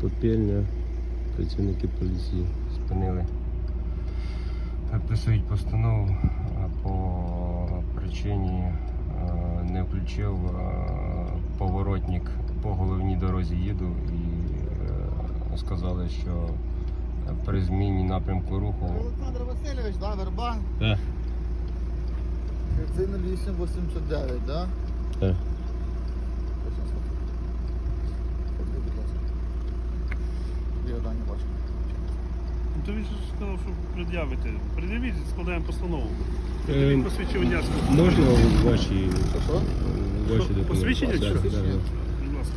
Попільня, працівники поліції спинили. Підписують постанову по причині не включив поворотник по головній дорозі їду і е, сказали, що при зміні напрямку руху. Олександр Васильович, да, верба. Так. Це 0889, да? Так. Будь. Я дані бачу. Ну, То він же сказав, що пред'явите. Пред'явіть, складаємо постанову. Пред'явіть посвідчення. Можна ваші, Що? ваші документи? посвідчення чи Да, що? да, да. Будь ласка.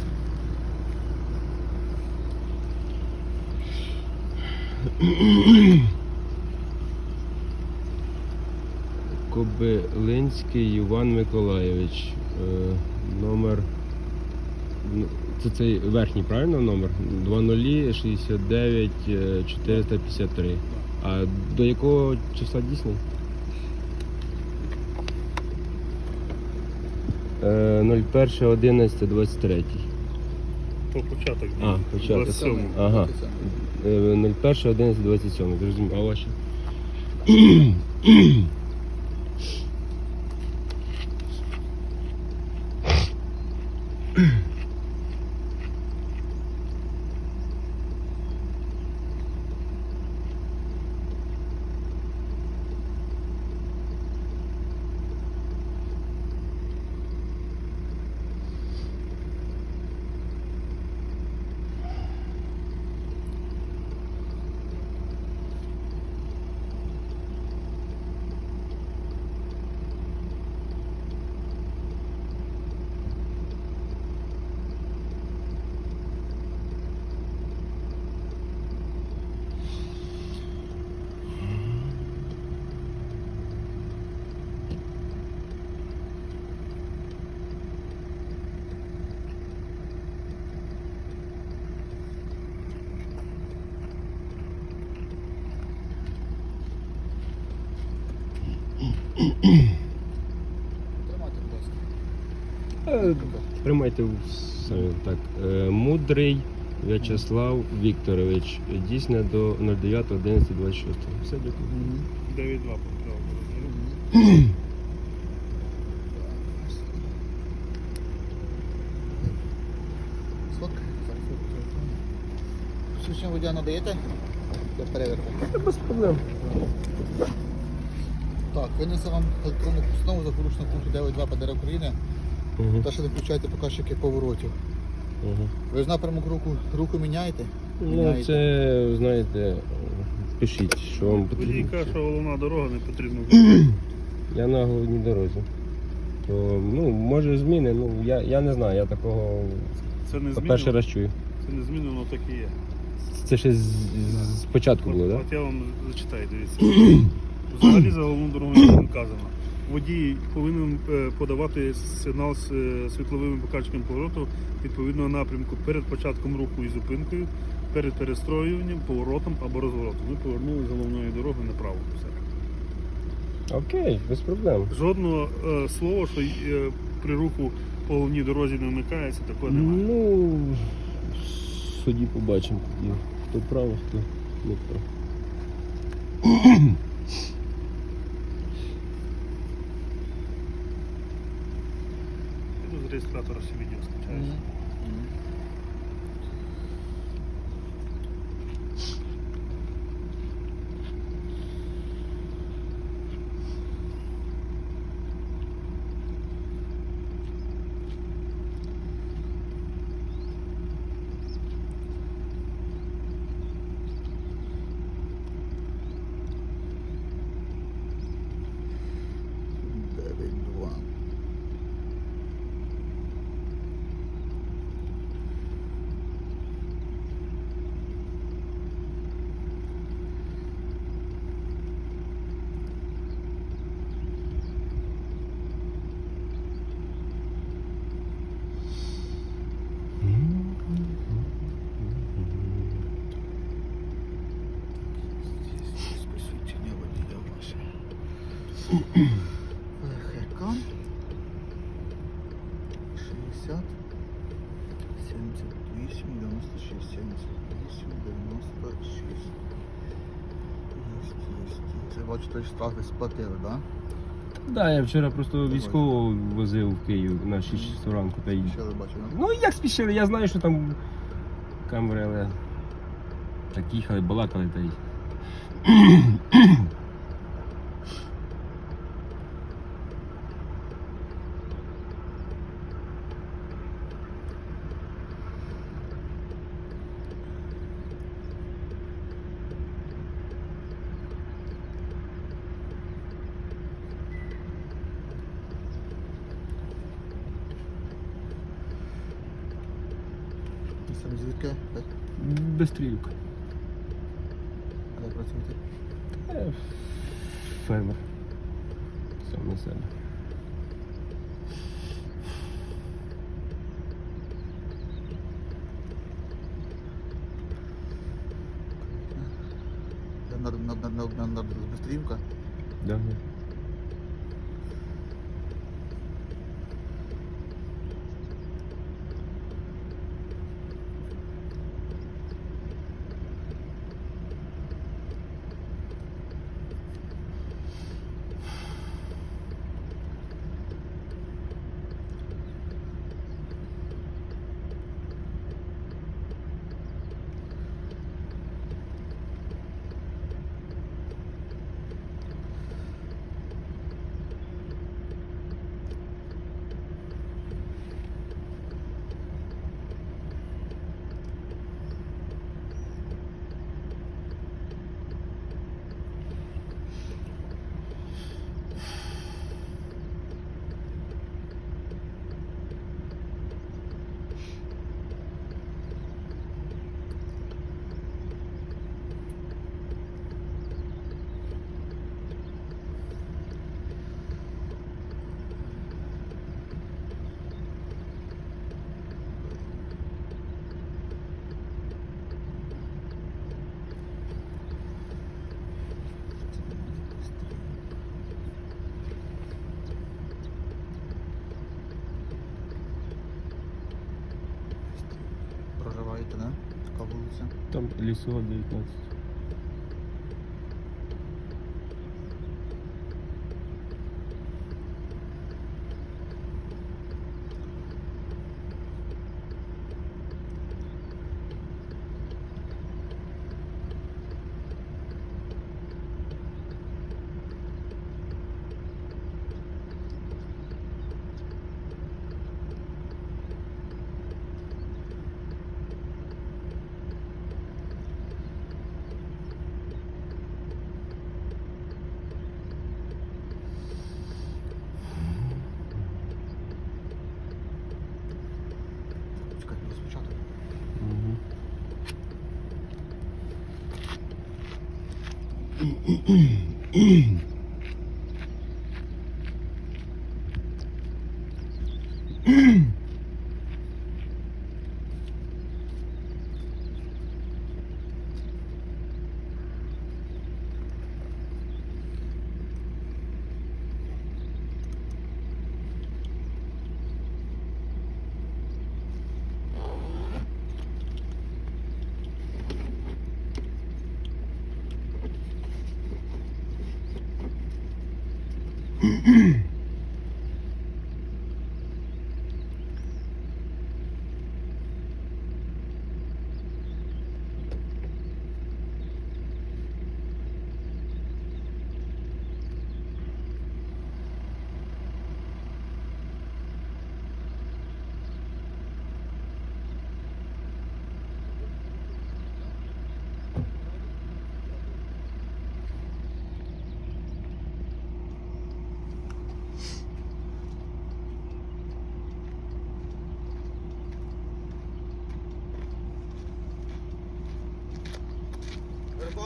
Кобилинський Іван Миколайович. Е, Номер. ну, Це цей верхній, правильно номер? 2069 е, 453. А до якого числа дійсний? Е, 01.11.23. По початок. А, початок. 27. Ага. Е, 01.11.27. Зрозумів. А ваші? Тримайте, будь ласка. Е, Тримайте самі так. Е, Мудрий В'ячеслав Вікторович. Дійсне до 09.11.26. Все дякую. 9-2 поправ. Сотка. Зараз я покажу. Свідчення водія надаєте? Без проблем. Так, винесе вам електронну постанову за порушення пункту 9.2 ПДР України Угу. та що не включаєте показчики поворотів. Угу. Ви ж напрямок руху, руху міняєте? Ну, Міняєте. це, знаєте, пишіть, що вам Водій потрібно. каже, що головна дорога не потрібно. Я на головній дорозі. То, ну, може зміни, ну я, я не знаю, я такого Це не перший змінено. раз чую. Це не змінено, так і є. Це ще з, з, з початку було, так? от я вам зачитаю, дивіться. Взагалі за головну дорогу не вказано. Водій повинен е, подавати сигнал з е, світловими покачками повороту відповідного напрямку перед початком руху і зупинкою, перед перестроюванням, поворотом або розворотом. Ми повернули з головної дороги направо. Все. Окей, без проблем. Жодного е, слова, що е, при руху по головній дорозі не вмикається, такого немає. Ну, в суді побачимо тоді, хто право, хто не прав. Піду з реєстратора всі відео скачаюся. ХК 60 78 96 78 96 Це бачу, той штраф сплатили, так? Да? Так, да, я вчора просто військового возив в Київ на 6 часов ранку та й. Ви бачили? Ну як спішили, я знаю, що там камери, але так їхали, балакали та й. Самі звідки? Так, Безстрілюк. а де працюєте? Е, Фермер. Сам на себе. На, на, на, на, на, на Бистрівка. Да. Проживаєте, да? Така вулиця. Там лісова 19. Верба Mm-hmm.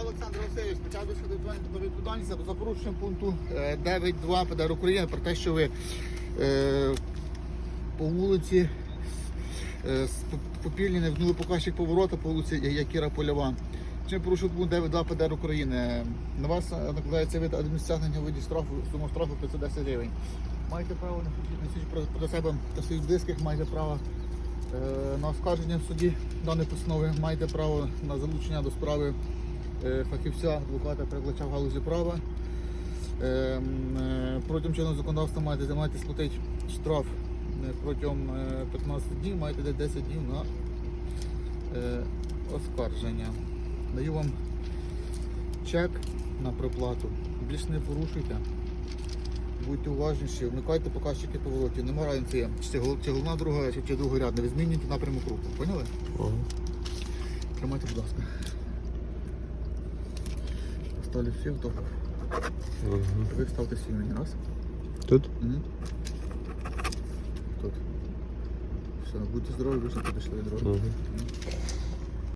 Олександр Васильович, почав до до відповідальності за порушенням пункту е, 9.2 ПДР України про те, що ви е, по вулиці е, Попільні не вгнули показчик поворота по вулиці Якіра Польова. Чим порушив пункт 9.2 ПДР України? На вас е, накладається вид адміністративного виді штрафу, сума штрафу 510 гривень. Маєте право на про, себе та своїх близьких, маєте право е, на оскарження в суді даної постанови, маєте право на залучення до справи е, фахівця, адвоката, перекладача в галузі права. Е, м, е, Протягом чинного законодавства маєте займати сплатити штраф е, протягом е, 15 днів, маєте 10 днів на е, оскарження. Даю вам чек на проплату. Більш не порушуйте. Будьте уважніші, вмикайте показчики поворотів. Нема разниці, чи це чи головна дорога, чи, другорядна. Ви змінюєте напрямок руху. Поняли? Тримайте, будь ласка. Поставлю всі автограф. Ви ставте свій мені раз. Тут? Угу. Тут. Все, будьте здорові, ви подошли від дороги. Угу.